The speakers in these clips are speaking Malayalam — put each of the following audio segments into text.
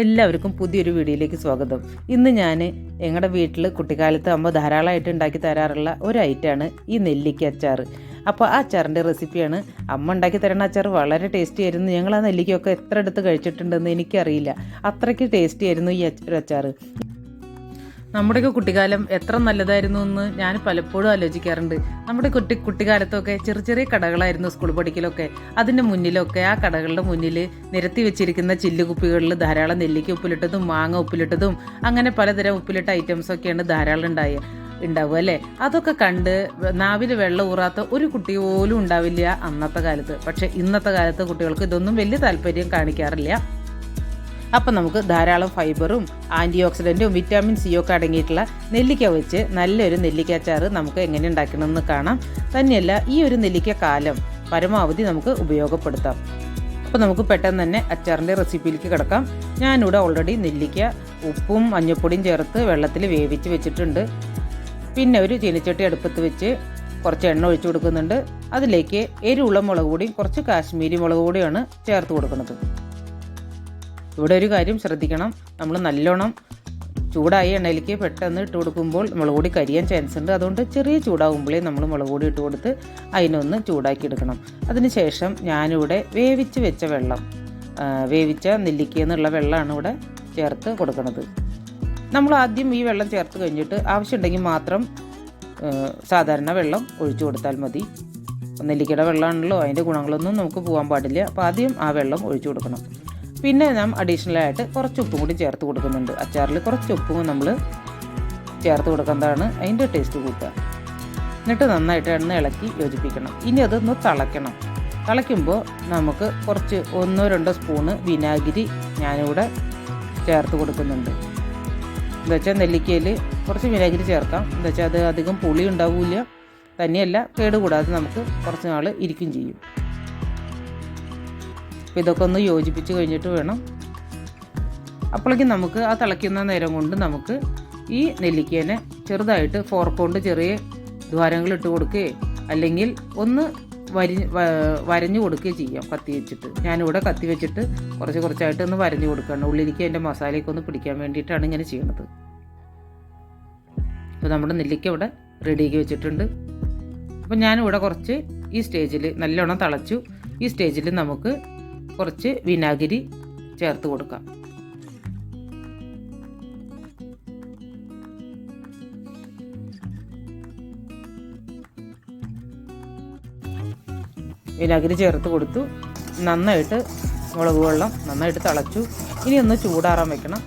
എല്ലാവർക്കും പുതിയൊരു വീഡിയോയിലേക്ക് സ്വാഗതം. ഇന്ന് ഞാൻ ഞങ്ങളുടെ വീട്ടിൽ കുട്ടിക്കാലത്ത് അമ്മ ധാരാളമായിട്ട് ഉണ്ടാക്കി തരാറുള്ള ഒരു ഐറ്റമാണ് ഈ നെല്ലിക്ക അച്ചാർ അപ്പോൾ ആ അച്ചാറിന്റെ റെസിപ്പിയാണ് അമ്മ ഉണ്ടാക്കി തരുന്ന അച്ചാർ വളരെ ടേസ്റ്റി ആയിരുന്നു. ഞങ്ങൾ ആ നെല്ലിക്കയൊക്കെ എത്ര എടുത്ത് കഴിച്ചിട്ടുണ്ടെന്ന് എനിക്കറിയില്ല. അത്രയ്ക്ക് ടേസ്റ്റി ആയിരുന്നു ഈ അച്ചാർ നമ്മുടെയൊക്കെ കുട്ടിക്കാലം എത്ര നല്ലതായിരുന്നു എന്ന് ഞാൻ പലപ്പോഴും ആലോചിക്കാറുണ്ട്. നമ്മുടെ കുട്ടി കുട്ടിക്കാലത്തൊക്കെ ചെറിയ ചെറിയ കടകളായിരുന്നു സ്കൂൾ പഠിക്കലൊക്കെ. അതിന്റെ മുന്നിലൊക്കെ ആ കടകളുടെ മുന്നിൽ നിരത്തി വെച്ചിരിക്കുന്ന ചില്ലുകുപ്പികളിൽ ധാരാളം നെല്ലിക്ക ഉപ്പിലിട്ടതും മാങ്ങ ഉപ്പിലിട്ടതും അങ്ങനെ പലതരം ഉപ്പിലിട്ട ഐറ്റംസൊക്കെയാണ് ധാരാളം ഉണ്ടായത് ഉണ്ടാവുക അല്ലേ? അതൊക്കെ കണ്ട് നാവിൽ വെള്ളം ഊറാത്ത ഒരു കുട്ടി പോലും ഉണ്ടാവില്ല അന്നത്തെ കാലത്ത്. പക്ഷേ ഇന്നത്തെ കാലത്ത് കുട്ടികൾക്ക് ഇതൊന്നും വലിയ താല്പര്യം കാണിക്കാറില്ല. അപ്പം നമുക്ക് ധാരാളം ഫൈബറും ആന്റി ഓക്സിഡന്റും വിറ്റാമിൻ സി ഒക്കെ അടങ്ങിയിട്ടുള്ള നെല്ലിക്ക വെച്ച് നല്ലൊരു നെല്ലിക്ക അച്ചാറ് നമുക്ക് എങ്ങനെ ഉണ്ടാക്കണമെന്ന് കാണാം. തന്നെയല്ല ഈ ഒരു നെല്ലിക്ക കാലം പരമാവധി നമുക്ക് ഉപയോഗപ്പെടുത്താം. അപ്പോൾ നമുക്ക് പെട്ടെന്ന് തന്നെ അച്ചാറിന്റെ റെസിപ്പിയിലേക്ക് കിടക്കാം. ഞാനിവിടെ ഓൾറെഡി നെല്ലിക്ക ഉപ്പും മഞ്ഞൾപ്പൊടിയും ചേർത്ത് വെള്ളത്തിൽ വേവിച്ച് വെച്ചിട്ടുണ്ട്. പിന്നെ ഒരു ചീനിച്ചട്ടി അടുപ്പത്ത് വെച്ച് കുറച്ച് എണ്ണ ഒഴിച്ചു കൊടുക്കുന്നുണ്ട്. അതിലേക്ക് എരിവുള്ള മുളക് പൊടിയും കുറച്ച് കാശ്മീരി മുളക് പൊടിയാണ് ചേർത്ത് കൊടുക്കുന്നത്. ഇവിടെ ഒരു കാര്യം ശ്രദ്ധിക്കണം. നമ്മൾ നല്ലോണം ചൂടായ എണ്ണയിലേക്ക് പെട്ടെന്ന് ഇട്ട് കൊടുക്കുമ്പോൾ മുളക് പൊടി കരിയാൻ ചാൻസ് ഉണ്ട്. അതുകൊണ്ട് ചെറിയ ചൂടാകുമ്പോഴേ നമ്മൾ മുളക് പൊടി ഇട്ട് കൊടുത്ത് അതിനൊന്ന് ചൂടാക്കി എടുക്കണം. അതിനുശേഷം ഞാനിവിടെ വേവിച്ച് വെച്ച വെള്ളം വേവിച്ച നെല്ലിക്ക എന്നുള്ള വെള്ളമാണ് ഇവിടെ ചേർത്ത് കൊടുക്കുന്നത്. നമ്മൾ ആദ്യം ഈ വെള്ളം ചേർത്ത് കഴിഞ്ഞിട്ട് ആവശ്യമുണ്ടെങ്കിൽ മാത്രം സാധാരണ വെള്ളം ഒഴിച്ചു കൊടുത്താൽ മതി. നെല്ലിക്കയുടെ വെള്ളമാണല്ലോ അതിന്റെ ഗുണങ്ങളൊന്നും നമുക്ക് പോകാൻ പാടില്ല. അപ്പോൾ ആദ്യം ആ വെള്ളം ഒഴിച്ചു കൊടുക്കണം. പിന്നെ നാം അഡീഷണൽ ആയിട്ട് കുറച്ച് ഉപ്പും കൂടി ചേർത്ത് കൊടുക്കുന്നുണ്ട്. അച്ചാറിൽ കുറച്ച് ഉപ്പും നമ്മൾ ചേർത്ത് കൊടുക്കുന്നതാണ് അതിന്റെ ടേസ്റ്റ് കൂട്ടുക. എന്നിട്ട് നന്നായിട്ട് എണ്ണ ഇളക്കി യോജിപ്പിക്കണം. ഇനി അതൊന്ന് തിളയ്ക്കണം. തിളയ്ക്കുമ്പോൾ നമുക്ക് കുറച്ച് ഒന്നോ രണ്ടോ സ്പൂണ് വിനാഗിരി ഞാനിവിടെ ചേർത്ത് കൊടുക്കുന്നുണ്ട്. എന്താ വെച്ചാൽ നെല്ലിക്കയിൽ കുറച്ച് വിനാഗിരി ചേർക്കാം. എന്താ വെച്ചാൽ അത് അധികം പുളി ഉണ്ടാവില്ല. തന്നെയല്ല കേടുകൂടാതെ നമുക്ക് കുറച്ച് നാൾ ഇരിക്കും ചെയ്യും. അപ്പോൾ ഇതൊക്കെ ഒന്ന് യോജിപ്പിച്ച് കഴിഞ്ഞിട്ട് വേണം. അപ്പോഴേക്കും നമുക്ക് ആ തിളയ്ക്കുന്ന നേരം കൊണ്ട് നമുക്ക് ഈ നെല്ലിക്കേനെ ചെറുതായിട്ട് ഫോർക്ക് കൊണ്ട് ചെറിയ ദ്വാരങ്ങൾ ഇട്ട് കൊടുക്കുകയോ അല്ലെങ്കിൽ ഒന്ന് വരി വരഞ്ഞു കൊടുക്കുകയോ ചെയ്യാം കത്തി വെച്ചിട്ട്. ഞാനിവിടെ കത്തി വെച്ചിട്ട് കുറച്ച് കുറച്ചായിട്ട് ഒന്ന് വരഞ്ഞു കൊടുക്കുകയാണ്. ഉള്ളിലേക്ക് അതിന്റെ മസാലയൊക്കെ ഒന്ന് പിടിക്കാൻ വേണ്ടിയിട്ടാണ് ഇങ്ങനെ ചെയ്യണത്. അപ്പോൾ നമ്മുടെ നെല്ലിക്ക ഇവിടെ റെഡിയാക്കി വെച്ചിട്ടുണ്ട്. അപ്പോൾ ഞാനിവിടെ കുറച്ച് ഈ സ്റ്റേജിൽ നല്ലോണം തിളച്ചു. ഈ സ്റ്റേജിൽ നമുക്ക് കുറച്ച് വിനാഗിരി ചേർത്ത് കൊടുക്കാം. വിനാഗിരി ചേർത്ത് കൊടുത്തു. നന്നായിട്ട് മുളക് വെള്ളം നന്നായിട്ട് തിളച്ചു. ഇനി ഒന്ന് ചൂടാറാൻ വെക്കണം.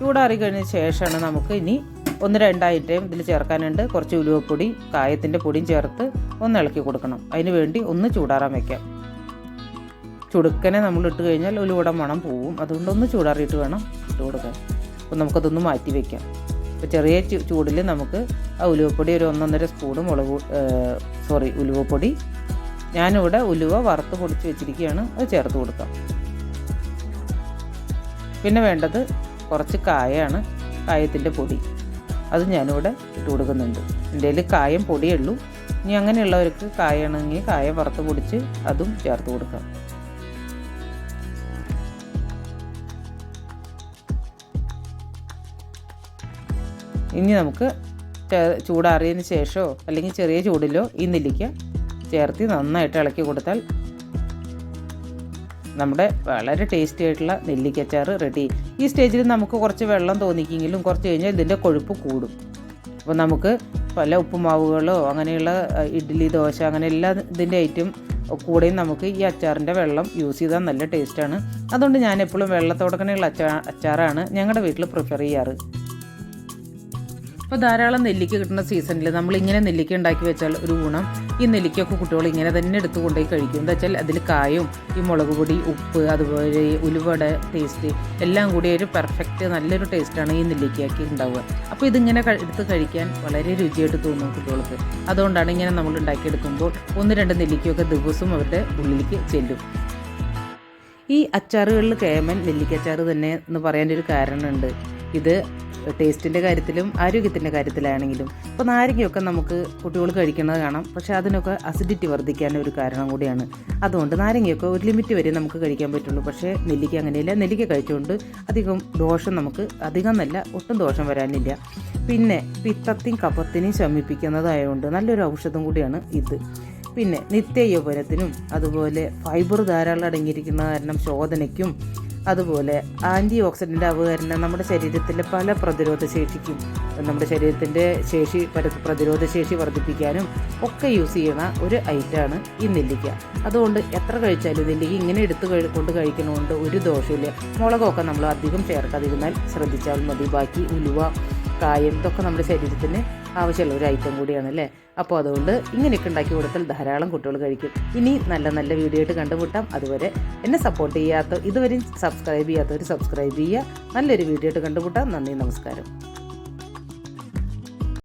ചൂടാറി കഴിഞ്ഞ ശേഷമാണ് നമുക്ക് ഇനി ഒന്ന് രണ്ടായിട്ടേം ഇതിൽ ചേർക്കാനുണ്ട്. കുറച്ച് ഉലുവപ്പൊടി കായത്തിന്റെ പൊടിയും ചേർത്ത് ഒന്ന് ഇളക്കി കൊടുക്കണം. അതിന് വേണ്ടി ഒന്ന് ചൂടാറാൻ വെക്കാം. ചുടുക്കനെ നമ്മൾ ഇട്ട് കഴിഞ്ഞാൽ ഉലുവയുടെ മണം പോവും. അതുകൊണ്ടൊന്ന് ചൂടാറിയിട്ട് വേണം ഇട്ട് കൊടുക്കാൻ. അപ്പോൾ നമുക്കതൊന്ന് മാറ്റി വയ്ക്കാം അപ്പോൾ ചെറിയ ചൂടിൽ നമുക്ക് ആ ഉലുവപ്പൊടി ഒരു ഒന്നൊന്നര സ്പൂണ് മുളക് സോറി ഉലുവപ്പൊടി. ഞാനിവിടെ ഉലുവ വറുത്ത് പൊടിച്ച് വെച്ചിരിക്കുകയാണ്. അത് ചേർത്ത് കൊടുക്കാം. പിന്നെ വേണ്ടത് കുറച്ച് കായാണ് കായത്തിന്റെ പൊടി. അത് ഞാനിവിടെ ഇട്ട് കൊടുക്കുന്നുണ്ട്. എന്റെ കയ്യിൽ കായം പൊടിയുള്ളൂ ഇനി അങ്ങനെയുള്ളവർക്ക് കായമാണെങ്കിൽ കായ വറുത്ത് പൊടിച്ച് അതും ചേർത്ത് കൊടുക്കാം. ഇനി നമുക്ക് ചൂടാറിയതിന് ശേഷമോ അല്ലെങ്കിൽ ചെറിയ ചൂടിലോ ഈ നെല്ലിക്ക ചേർത്ത് നന്നായിട്ട് ഇളക്കി കൊടുത്താൽ നമ്മുടെ വളരെ ടേസ്റ്റി ആയിട്ടുള്ള നെല്ലിക്കച്ചാറ് റെഡി. ഈ സ്റ്റേജിൽ നമുക്ക് കുറച്ച് വെള്ളം തോന്നിക്കെങ്കിലും കുറച്ച് കഴിഞ്ഞാൽ ഇതിന്റെ കൊഴുപ്പ് കൂടും. അപ്പോൾ നമുക്ക് പല ഉപ്പുമാവുകളോ അങ്ങനെയുള്ള ഇഡ്ഡലി ദോശ അങ്ങനെ എല്ലാ ഇതിന്റെ ഐറ്റം കൂടെയും നമുക്ക് ഈ അച്ചാറിന്റെ വെള്ളം യൂസ് ചെയ്താൽ നല്ല ടേസ്റ്റാണ്. അതുകൊണ്ട് ഞാൻ എപ്പോഴും വെള്ളത്തോടക്കനെയുള്ള അച്ചാ അച്ചാറാണ് ഞങ്ങളുടെ വീട്ടിൽ പ്രിഫർ ചെയ്യാറ്. അപ്പോൾ ധാരാളം നെല്ലിക്ക കിട്ടുന്ന സീസണിൽ നമ്മൾ ഇങ്ങനെ നെല്ലിക്ക ഉണ്ടാക്കി വെച്ചാൽ ഒരു ഗുണം. ഈ നെല്ലിക്കൊക്കെ കുട്ടികൾ ഇങ്ങനെ തന്നെ എടുത്തു കൊണ്ടുപോയി കഴിക്കും. എന്താ വെച്ചാൽ അതിൽ കായും ഈ മുളക് പൊടി ഉപ്പ് അതുപോലെ ഉലുവട ടേസ്റ്റ് എല്ലാം കൂടി ഒരു പെർഫെക്റ്റ് നല്ലൊരു ടേസ്റ്റാണ് ഈ നെല്ലിക്കയ്ക്ക് ഉണ്ടാവുക. അപ്പോൾ ഇതിങ്ങനെ എടുത്ത് കഴിക്കാൻ വളരെ രുചിയായിട്ട് തോന്നും കുട്ടികൾക്ക്. അതുകൊണ്ടാണ് ഇങ്ങനെ നമ്മൾ ഉണ്ടാക്കിയെടുക്കുമ്പോൾ ഒന്ന് രണ്ട് നെല്ലിക്കയൊക്കെ ദിവസവും അവരുടെ ഉള്ളിലേക്ക് ചെല്ലും. ഈ അച്ചാറുകളിൽ കേമൻ നെല്ലിക്കച്ചാറ് തന്നെ എന്ന് പറയാൻ ഒരു കാരണമുണ്ട്. ഇത് ടേസ്റ്റിന്റെ കാര്യത്തിലും ആരോഗ്യത്തിന്റെ കാര്യത്തിലാണെങ്കിലും ഇപ്പോൾ നാരങ്ങയൊക്കെ നമുക്ക് കുട്ടികൾ കഴിക്കുന്നത് കാണാം. പക്ഷേ അതിനൊക്കെ അസിഡിറ്റി വർദ്ധിക്കാൻ ഒരു കാരണം കൂടിയാണ്. അതുകൊണ്ട് നാരങ്ങയൊക്കെ ഒരു ലിമിറ്റ് വരെ നമുക്ക് കഴിക്കാൻ പറ്റുള്ളൂ. പക്ഷേ നെല്ലിക്ക അങ്ങനെയില്ല. നെല്ലിക്ക കഴിച്ചുകൊണ്ട് അധികം ദോഷം നമുക്ക് അധികം നല്ല ഒട്ടും ദോഷം വരാനില്ല. പിന്നെ പിത്തത്തിനും കഫത്തിനും ശമിപ്പിക്കുന്നതായതുകൊണ്ട് നല്ലൊരു ഔഷധം കൂടിയാണ് ഇത്. പിന്നെ നിത്യ യൗവനത്തിനും അതുപോലെ ഫൈബർ ധാരാളം അടങ്ങിയിരിക്കുന്ന കാരണം ശോധനയ്ക്കും അതുപോലെ ആന്റി ഓക്സിഡന്റ് ആവുക തന്നെ നമ്മുടെ ശരീരത്തിലെ പല പ്രതിരോധ ശേഷിക്കും. നമ്മുടെ ശരീരത്തിന്റെ ശേഷി പ്രതിരോധ ശേഷി വർദ്ധിപ്പിക്കാനും ഒക്കെ യൂസ് ചെയ്യുന്ന ഒരു ഐറ്റമാണ് ഈ നെല്ലിക്ക. അതുകൊണ്ട് എത്ര കഴിച്ചാലും നെല്ലിക്ക ഇങ്ങനെ എടുത്ത് കൊണ്ട് കഴിക്കുന്നതുകൊണ്ട് ഒരു ദോഷമില്ല മുളകൊക്കെ നമ്മൾ അധികം ചേർക്കാതിരുന്നാൽ ശ്രദ്ധിച്ചാൽ മതി. ബാക്കി ഉലുവ കായം ഇതൊക്കെ നമ്മുടെ ശരീരത്തിന് ആവശ്യമുള്ള ഒരു ഐറ്റം കൂടിയാണ് അല്ലേ അപ്പോൾ അതുകൊണ്ട് ഇങ്ങനെയൊക്കെ ഉണ്ടാക്കി കൊടുത്താൽ ധാരാളം കുട്ടികൾ കഴിക്കും. ഇനി നല്ല നല്ല വീഡിയോ ആയിട്ട് കണ്ടുമുട്ടാം. അതുവരെ എന്നെ സപ്പോർട്ട് ചെയ്യാത്ത ഇതുവരെയും സബ്സ്ക്രൈബ് ചെയ്യാത്തവർ സബ്സ്ക്രൈബ് ചെയ്യുക. നല്ലൊരു വീഡിയോ ആയിട്ട് കണ്ടുമുട്ടാം. നന്ദി നമസ്കാരം.